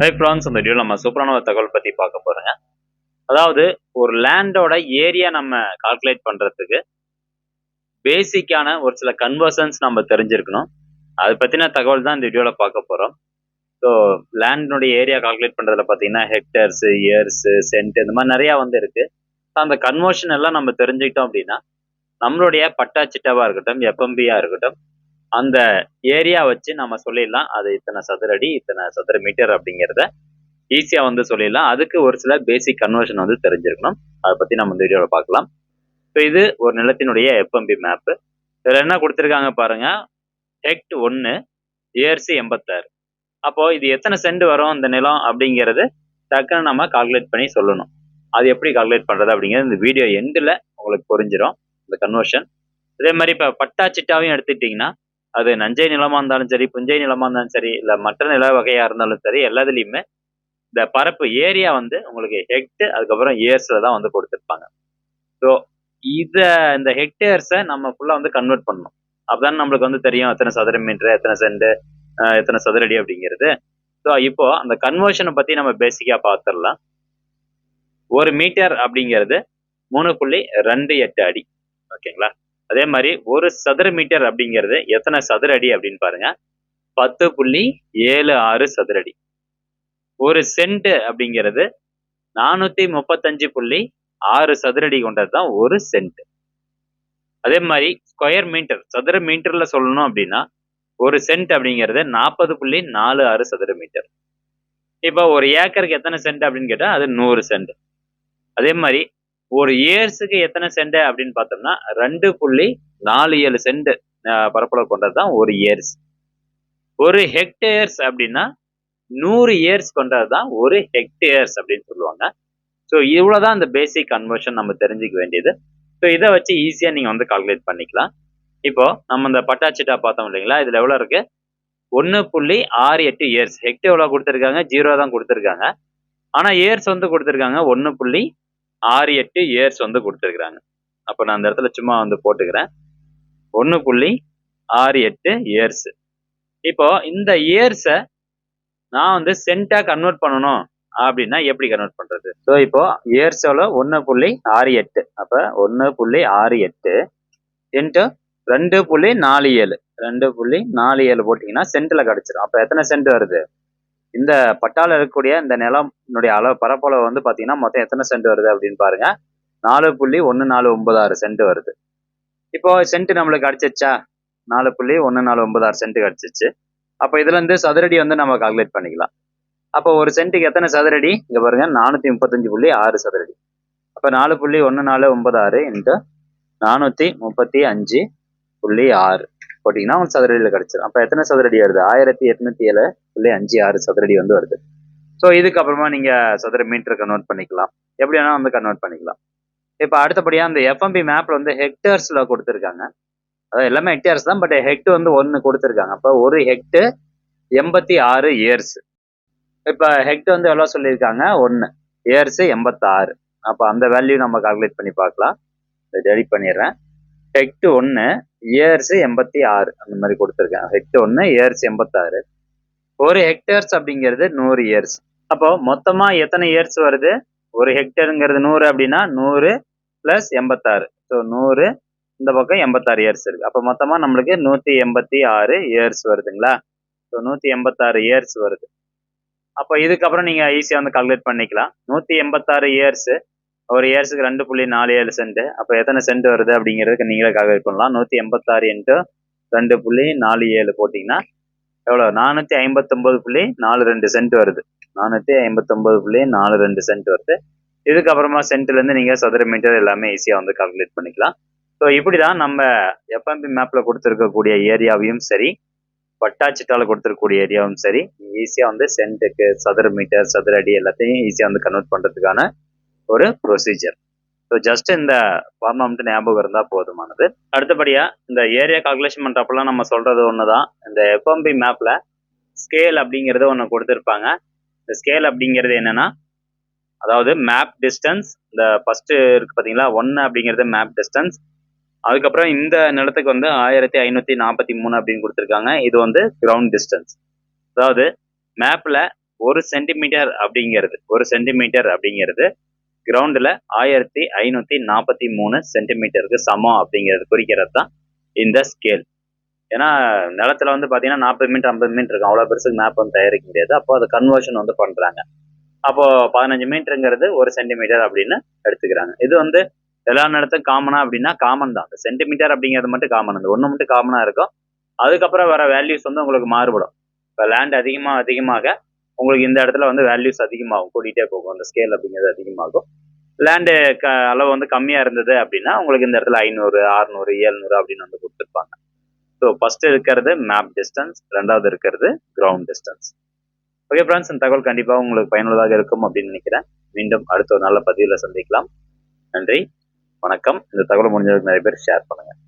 High France அந்த video நம்ம சூப்பரான ஒரு தகவல் பற்றி பார்க்க போகிறோங்க அதாவது ஒரு லேண்டோட ஏரியா நம்ம கால்குலேட் பண்ணுறதுக்கு பேசிக்கான ஒரு சில கன்வர்சன்ஸ் நம்ம தெரிஞ்சிருக்கணும். அதை பற்றின தகவல் தான் இந்த வீடியோவில் பார்க்க போகிறோம் ஸோ லேண்டினுடைய ஏரியா கால்குலேட் பண்ணுறதுல பார்த்தீங்கன்னா ஹெக்டர்ஸு இயர்ஸு சென்ட் இந்த மாதிரி நிறையா வந்து இருக்குது அந்த கன்வர்ஷன் எல்லாம் நம்ம தெரிஞ்சுக்கிட்டோம் அப்படின்னா நம்மளுடைய பட்டா சிட்டாவாக இருக்கட்டும் எஃப்எம்பியாக இருக்கட்டும் அந்த ஏரியா வச்சு நம்ம சொல்லிடலாம். அது இத்தனை சதுரடி இத்தனை சதுர மீட்டர் அப்படிங்கிறத ஈஸியாக வந்து சொல்லிடலாம். அதுக்கு ஒரு சில பேசிக் கன்வர்ஷன் வந்து தெரிஞ்சிருக்கணும். அதை பற்றி நம்ம இந்த வீடியோவில் பார்க்கலாம். ஸோ இது ஒரு நிலத்தினுடைய எஃப்எம்பி மேப்பு இதில் என்ன கொடுத்துருக்காங்க பாருங்க. ஹெக்ட் ஒன்று ஏர்சி எண்பத்தாறு. அப்போது இது எத்தனை சென்ட் வரும் இந்த நிலம் அப்படிங்கிறது டக்குன்னு நம்ம கால்குலேட் பண்ணி சொல்லணும். அது எப்படி கால்குலேட் பண்ணுறது அப்படிங்கிறது இந்த வீடியோ எண்டில் உங்களுக்கு புரிஞ்சிடும் இந்த கன்வர்ஷன் இதே மாதிரி இப்போ பட்டா சிட்டாவையும் எடுத்துக்கிட்டிங்கன்னா அது நஞ்சை நிலமாக இருந்தாலும் சரி புஞ்சை நிலமாக இருந்தாலும் சரி இல்லை மற்ற நில வகையாக இருந்தாலும் சரி எல்லாத்துலேயுமே இந்த பரப்பு ஏரியா வந்து உங்களுக்கு ஹெக்டு அதுக்கப்புறம் இயர்ஸில் தான் வந்து கொடுத்துருப்பாங்க. ஸோ இதை இந்த ஹெக்டேர்ஸை நம்ம ஃபுல்லாக வந்து கன்வெர்ட் பண்ணணும். அப்பதான் நம்மளுக்கு வந்து தெரியும் எத்தனை சதுர மீட்டர் எத்தனை சென்ட் எத்தனை சதுரடி அப்படிங்கிறது. ஸோ இப்போ அந்த கன்வர்ஷனை பற்றி நம்ம பேசிக்காக பார்த்துடலாம் ஒரு மீட்டர் அப்படிங்கிறது மூணு புள்ளி ரெண்டு எட்டு அடி. ஓகேங்களா? அதே மாதிரி ஒரு சதுர மீட்டர் அப்படிங்கிறது எத்தனை சதுர அடி அப்படின்னு பாருங்க. பத்து புள்ளி ஏழு ஆறு சதுரடி ஒரு சென்ட் அப்படிங்கிறது நானூத்தி முப்பத்தஞ்சு புள்ளி ஆறு சதுரடி கொண்டது தான் ஒரு சென்ட். அதே மாதிரி ஸ்கொயர் மீட்டர் சதுர மீட்டர்ல சொல்லணும் அப்படின்னா ஒரு சென்ட் அப்படிங்கிறது நாற்பது புள்ளி நாலு ஆறு சதுர மீட்டர். இப்போ ஒரு ஏக்கருக்கு எத்தனை சென்ட் அப்படின்னு கேட்டால் அது நூறு சென்ட். அதே மாதிரி ஒரு இயர்ஸுக்கு எத்தனை சென்ட் அப்படின்னு பார்த்தோம்னா ரெண்டு புள்ளி நாலு ஏழு சென்ட் பரப்பளவு கொண்டது தான் ஒரு இயர்ஸ் ஒரு ஹெக்டேயர்ஸ் அப்படின்னா நூறு இயர்ஸ் கொண்டது தான் ஒரு ஹெக்டேர்ஸ் அப்படின்னு சொல்லுவாங்க. ஸோ இவ்வளோதான் இந்த பேசிக் கன்வர்ஷன் நம்ம தெரிஞ்சுக்க வேண்டியது. ஸோ இதை வச்சு ஈஸியாக நீங்கள் வந்து கால்குலேட் பண்ணிக்கலாம். இப்போ நம்ம இந்த பட்டாச்சிட்டா பார்த்தோம் இல்லைங்களா? இதில் எவ்வளோ இருக்கு? ஒன்று புள்ளி ஆறு எட்டு இயர்ஸ் ஹெக்ட் எவ்வளோ கொடுத்துருக்காங்க? ஜீரோ தான் கொடுத்துருக்காங்க. ஆனால் இயர்ஸ் வந்து கொடுத்துருக்காங்க ஒன்று புள்ளி ஆறு எட்டு இயர்ஸ் வந்து கொடுத்துருக்குறாங்க. அப்போ நான் அந்த இடத்துல சும்மா வந்து போட்டுக்கிறேன். ஒன்று புள்ளி ஆறு எட்டு இயர்ஸ் இப்போ இந்த இயர்ஸை நான் வந்து சென்ட்டாக கன்வெர்ட் பண்ணணும் அப்படின்னா எப்படி கன்வெர்ட் பண்ணுறது ஸோ இப்போ இயர்ஸ் எவ்வளோ ஒன்று புள்ளி ஆறு எட்டு. அப்போ ஒன்று புள்ளி ஆறு எட்டு இன்ட்டு ரெண்டு புள்ளி நாலு ஏழு. ரெண்டு புள்ளி நாலு ஏழு போட்டிங்கன்னா சென்ட்டில் கிடச்சிரும். அப்போ எத்தனை சென்ட் வருது? இந்த பட்டால இருக்கக்கூடிய இந்த நிலம்னுடைய அளவு பரப்பளவு வந்து பார்த்தீங்கன்னா மொத்தம் எத்தனை சென்ட் வருது அப்படின்னு பாருங்க. நாலு புள்ளி ஒன்று நாலு ஒன்பது ஆறு சென்ட் வருது. இப்போ சென்ட் நம்மளுக்கு அடிச்சிச்சா நாலு புள்ளி ஒன்று நாலு ஒன்பது ஆறு சென்ட் கிடச்சிச்சு அப்போ இதுல இருந்து சதுரடி வந்து நம்ம கால்குலேட் பண்ணிக்கலாம். அப்போ ஒரு சென்ட்டுக்கு எத்தனை சதுரடி? இங்க பாருங்க நானூத்தி முப்பத்தஞ்சு புள்ளி ஆறு சதுரடி. அப்போ நாலு புள்ளி ஒன்று நாலு ஒன்பது ஆறு இன்ட்டு நானூற்றி முப்பத்தி அஞ்சு புள்ளி ஆறு. போட்டிங்கன்னா உங்களுக்கு சதுரடியில் கிடச்சிடும் அப்போ எத்தனை சதுரடி வருது? ஆயிரத்தி எட்நூத்தி ஏழு புள்ளி அஞ்சு ஆறு சதுரடி வந்து வருது. ஸோ இதுக்கப்புறமா நீங்கள் சதுர மீட்டர் கன்வெர்ட் பண்ணிக்கலாம். எப்படி வேணால் வந்து கன்வெர்ட் பண்ணிக்கலாம். இப்போ அடுத்தபடியாக அந்த எஃப்எம்பி மேப்பில் வந்து ஹெக்டர்ஸில் கொடுத்துருக்காங்க. அதாவது எல்லாமே ஹெக்டேர்ஸ் தான் பட் ஹெக்ட் வந்து ஒன்று கொடுத்துருக்காங்க. அப்போ ஒரு ஹெக்ட் எண்பத்தி ஆறு இயர்ஸ் இப்போ ஹெக்ட் வந்து எவ்வளோ சொல்லியிருக்காங்க? ஒன்று இயர்ஸு எண்பத்தாறு. அப்போ அந்த வேல்யூ நம்ம கால்குலேட் பண்ணி பார்க்கலாம். ரெடி பண்ணிடுறேன். ஹெக்ட் ஒன்று இயர்ஸு எண்பத்தி ஆறு. அந்த மாதிரி கொடுத்துருக்கேன் ஹெக்ட் ஒன்று இயர்ஸ் எண்பத்தாறு. ஒரு ஹெக்டேர்ஸ் அப்படிங்கிறது நூறு இயர்ஸ் அப்போ மொத்தமா எத்தனை இயர்ஸ் வருது? ஒரு ஹெக்டேருங்கிறது நூறு அப்படின்னா நூறு பிளஸ் எண்பத்தாறு. ஸோ நூறு இந்த பக்கம் எண்பத்தாறு இயர்ஸ் இருக்கு. அப்போ மொத்தமா நம்மளுக்கு நூத்தி எண்பத்தி ஆறு இயர்ஸ் வருதுங்களா? ஸோ நூத்தி எண்பத்தாறு இயர்ஸ் வருது. அப்போ இதுக்கப்புறம் நீங்க ஈஸியாக வந்து கால்குலேட் பண்ணிக்கலாம். நூத்தி எண்பத்தாறு இயர்ஸ் ஒரு இயர்ஸுக்கு ரெண்டு புள்ளி நாலு ஏழு சென்ட் அப்போ எத்தனை சென்ட் வருது அப்படிங்கிறதுக்கு நீங்களே கால்குலேட் பண்ணலாம். நூற்றி எண்பத்தாறு இன்ட்டு ரெண்டு புள்ளி நாலு ஏழு போட்டிங்கன்னா எவ்வளோ நானூற்றி ஐம்பத்தொம்பது புள்ளி நாலு ரெண்டு சென்ட் வருது. நானூற்றி ஐம்பத்தொம்போது புள்ளி நாலு ரெண்டு சென்ட் வருது. இதுக்கப்புறமா சென்ட்லேருந்து நீங்கள் சதுர மீட்டர் எல்லாமே ஈஸியாக வந்து கால்குலேட் பண்ணிக்கலாம். ஸோ இப்படி தான் நம்ம எஃப்எம்பி மேப்பில் கொடுத்துருக்கக்கூடிய ஏரியாவையும் சரி பட்டாச்சிட்டால கொடுத்துருக்கக்கூடிய ஏரியாவும் சரி ஈஸியாக வந்து சென்ட்டுக்கு சதுர மீட்டர் சதுர அடி எல்லாத்தையும் ஈஸியாக வந்து கன்வெர்ட் பண்ணுறதுக்கான ஒரு ப்ரொசீஜர் ஸோ ஜஸ்ட் இந்த ஃபார்ம் மட்டும் ஞாபகம் இருந்தால் போதுமானது. அடுத்தபடியாக இந்த ஏரியா கால்குலேஷன் பண்ணுறப்பெல்லாம் நம்ம சொல்கிறது ஒன்று தான் இந்த எஃப்எம்பி மேப்பில் ஸ்கேல் அப்படிங்கிறது ஒன்று கொடுத்துருப்பாங்க. இந்த ஸ்கேல் அப்படிங்கிறது என்னென்னா அதாவது மேப் டிஸ்டன்ஸ் இந்த ஃபஸ்ட்டு இருக்குது பார்த்தீங்களா ஒன்று அப்படிங்கிறது மேப் டிஸ்டன்ஸ் அதுக்கப்புறம் இந்த நிலத்துக்கு வந்து ஆயிரத்தி ஐநூற்றி நாற்பத்தி மூணு அப்படின்னு கொடுத்துருக்காங்க. இது வந்து கிரவுண்ட் டிஸ்டன்ஸ் அதாவது மேப்பில் ஒரு சென்டிமீட்டர் அப்படிங்கிறது ஒரு சென்டிமீட்டர் அப்படிங்கிறது. கிரவுண்டில் ஆயிரத்தி ஐநூற்றி நாற்பத்தி மூணு சென்டிமீட்டருக்கு சமம் அப்படிங்கிறது குறிக்கிறது தான் இந்த ஸ்கேல் ஏன்னா நிலத்துல வந்து பார்த்தீங்கன்னா நாற்பது மீட்டர் ஐம்பது மீட்டர் இருக்கும். அவ்வளோ பெருசுக்கு மேப் வந்து தயாரிக்க முடியாது. அப்போ அது கன்வர்ஷன் வந்து பண்ணுறாங்க அப்போது பதினஞ்சு மீட்டருங்கிறது ஒரு சென்டிமீட்டர் அப்படின்னு எடுத்துக்கிறாங்க. இது வந்து எல்லா இடத்துக்கும் காமனா அப்படின்னா காமன் தான். சென்டிமீட்டர் அப்படிங்கிறது மட்டும் காமன் அந்த ஒன்று மட்டும் காமனாக இருக்கும். அதுக்கப்புறம் வர வேல்யூஸ் வந்து உங்களுக்கு மாறுபடும். இப்போ லேண்ட் அதிகமாக அதிகமாக உங்களுக்கு இந்த இடத்துல வந்து வேல்யூஸ் அதிகமாகும். கூட்டிகிட்டே போகும். அந்த ஸ்கேல் அப்படிங்கிறது அதிகமாகும். லேண்டு க அளவு வந்து கம்மியாக இருந்தது அப்படின்னா உங்களுக்கு இந்த இடத்துல ஐநூறு அறுநூறு ஏழ்நூறு அப்படின்னு வந்து கொடுத்துருப்பாங்க. ஸோ ஃபஸ்ட்டு இருக்கிறது மேப் டிஸ்டன்ஸ் ரெண்டாவது இருக்கிறது கிரவுண்ட் டிஸ்டன்ஸ் ஓகே ஃப்ரெண்ட்ஸ் இந்த தகவல் கண்டிப்பாக உங்களுக்கு பயனுள்ளதாக இருக்கும் அப்படின்னு நினைக்கிறேன். மீண்டும் அடுத்த ஒரு நல்ல பதிவில் சந்திக்கலாம். நன்றி வணக்கம். இந்த தகவல் முடிஞ்சதுக்கு நிறைய பேர் ஷேர் பண்ணுங்கள்